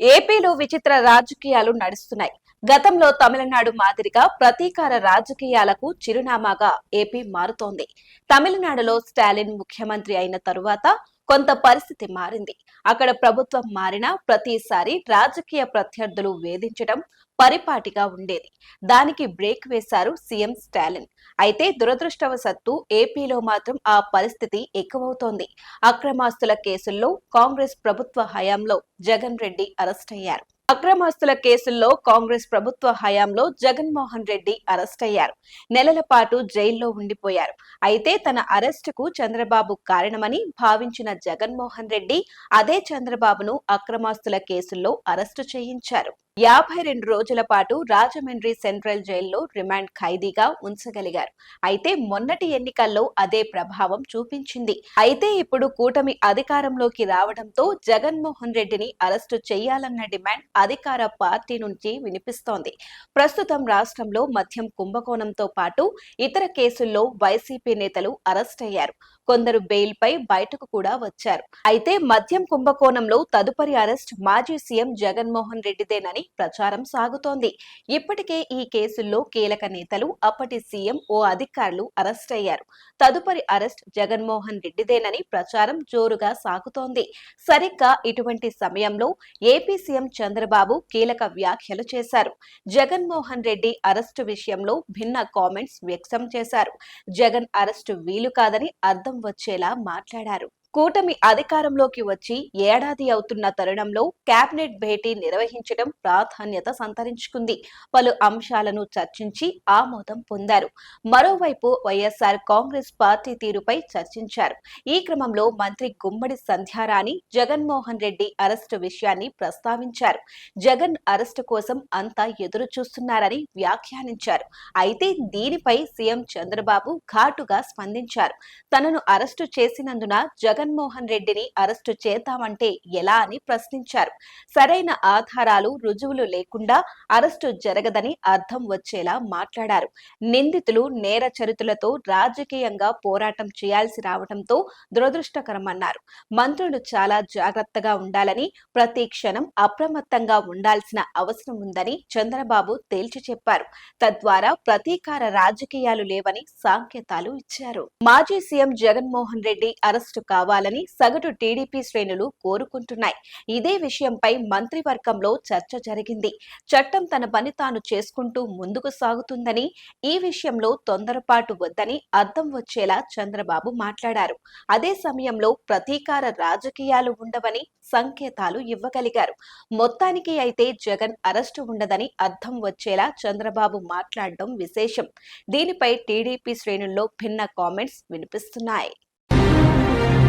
ఏపీలో విచిత్ర రాజకీయాలు నడుస్తున్నాయి. గతంలో తమిళనాడు మాదిరిగా ప్రతీకార రాజకీయాలకు చిరునామాగా ఏపీ మారుతోంది. తమిళనాడులో స్టాలిన్ ముఖ్యమంత్రి అయిన తరువాత కొంత పరిస్థితి మారింది. అక్కడ ప్రభుత్వం మారినా ప్రతిసారి రాజకీయ ప్రత్యర్థులు వేధించడం పరిపాటిగా ఉండేది. దానికి బ్రేక్ వేశారు సీఎం స్టాలిన్. అయితే దురదృష్టవశత్తు ఏపీలో మాత్రం ఆ పరిస్థితి ఎక్కువవుతోంది. అక్రమాస్తుల కేసుల్లో కాంగ్రెస్ ప్రభుత్వ హయాంలో జగన్ రెడ్డి అరెస్ట్ అయ్యారు. అక్రమాస్తుల కేసుల్లో కాంగ్రెస్ ప్రభుత్వ హయాంలో జగన్మోహన్ రెడ్డి అరెస్ట్ అయ్యారు. నెలల పాటు జైల్లో ఉండిపోయారు. అయితే తన అరెస్టుకు చంద్రబాబు కారణమని భావించిన జగన్మోహన్ రెడ్డి అదే చంద్రబాబును అక్రమాస్తుల కేసుల్లో అరెస్టు చేయించారు. యాభై రెండు రోజుల పాటు రాజమండ్రి సెంట్రల్ జైల్లో రిమాండ్ ఖైదీగా ఉంచగలిగారు. అయితే మొన్నటి ఎన్నికల్లో అదే ప్రభావం చూపించింది. అయితే ఇప్పుడు కూటమి అధికారంలోకి రావడంతో జగన్మోహన్ రెడ్డిని అరెస్టు చేయాలన్న డిమాండ్ అధికార పార్టీ నుంచి వినిపిస్తోంది. ప్రస్తుతం రాష్ట్రంలో మద్యం కుంభకోణంతో పాటు ఇతర కేసుల్లో వైసీపీ నేతలు అరెస్ట్ అయ్యారు. కొందరు బెయిల్ పై బయటకు కూడా వచ్చారు. అయితే మద్యం కుంభకోణంలో తదుపరి అరెస్ట్ మాజీ సీఎం జగన్మోహన్ రెడ్డిదేనని ప్రచారం సాగుతోంది. ఇప్పటికే ఈ కేసుల్లో కీలక నేతలు అప్పటి సీఎం ఓ అధికారులు అరెస్ట్ అయ్యారు. తదుపరి అరెస్ట్ జగన్మోహన్ రెడ్డిదేనని ప్రచారం జోరుగా సాగుతోంది. సరిగ్గా ఇటువంటి సమయంలో ఏపీ సీఎం చంద్రబాబు కీలక వ్యాఖ్యలు చేశారు. జగన్మోహన్ రెడ్డి అరెస్టు విషయంలో భిన్న కామెంట్స్ వ్యక్తం చేశారు. జగన్ అరెస్టు వీలు కాదని అర్థం వచ్చేలా మాట్లాడారు. కూటమి అధికారంలోకి వచ్చి ఏడాది అవుతున్న తరుణంలో కేబినెట్ భేటీ నిర్వహించడం ప్రాధాన్యత సంతరించుకుంది. పలు అంశాలను చర్చించి ఆమోదం పొందారు. మరోవైపు వైఎస్ఆర్ కాంగ్రెస్ పార్టీ తీరుపై చర్చించారు. ఈ క్రమంలో మంత్రి గుమ్మడి సంధ్యారాణి జగన్మోహన్ రెడ్డి అరెస్టు విషయాన్ని ప్రస్తావించారు. జగన్ అరెస్టు కోసం అంతా ఎదురు చూస్తున్నారని వ్యాఖ్యానించారు. అయితే దీనిపై సీఎం చంద్రబాబు ఘాటుగా స్పందించారు. తనను అరెస్టు చేసినందున జగన్ జగన్మోహన్ రెడ్డిని అరెస్టు చేద్దామంటే ఎలా అని ప్రశ్నించారు. సరైన ఆధారాలు రుజువులు లేకుండా అరెస్టు జరగదని అర్థం వచ్చేలా మాట్లాడారు. నిందితులు నేర చరితులతో రాజకీయంగా పోరాటం చేయాల్సి రావడంతో దురదృష్టకరమన్నారు. మంత్రులు చాలా జాగ్రత్తగా ఉండాలని ప్రతి క్షణం అప్రమత్తంగా ఉండాల్సిన అవసరం ఉందని చంద్రబాబు తేల్చి చెప్పారు. తద్వారా ప్రతీకార రాజకీయాలు లేవని సంకేతాలు ఇచ్చారు. మాజీ సీఎం జగన్మోహన్ రెడ్డి అరెస్టు కావాలని సగటు టీడీపీ శ్రేణులు కోరుకుంటున్నాయి. ఇదే విషయంపై మంత్రివర్గంలో చర్చ జరిగింది. చట్టం తన పని తాను చేసుకుంటూ ముందుకు సాగుతుందని ఈ విషయంలో తొందరపాటు వద్దని అర్థం వచ్చేలా చంద్రబాబు మాట్లాడారు. అదే సమయంలో ప్రతీకార రాజకీయాలు ఉండవని సంకేతాలు ఇవ్వగలిగారు. మొత్తానికి అయితే జగన్ అరెస్టు ఉండదని అర్థం వచ్చేలా చంద్రబాబు మాట్లాడడం విశేషం. దీనిపై టీడీపీ శ్రేణుల్లో భిన్న కామెంట్స్ వినిపిస్తున్నాయి.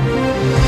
Thank you.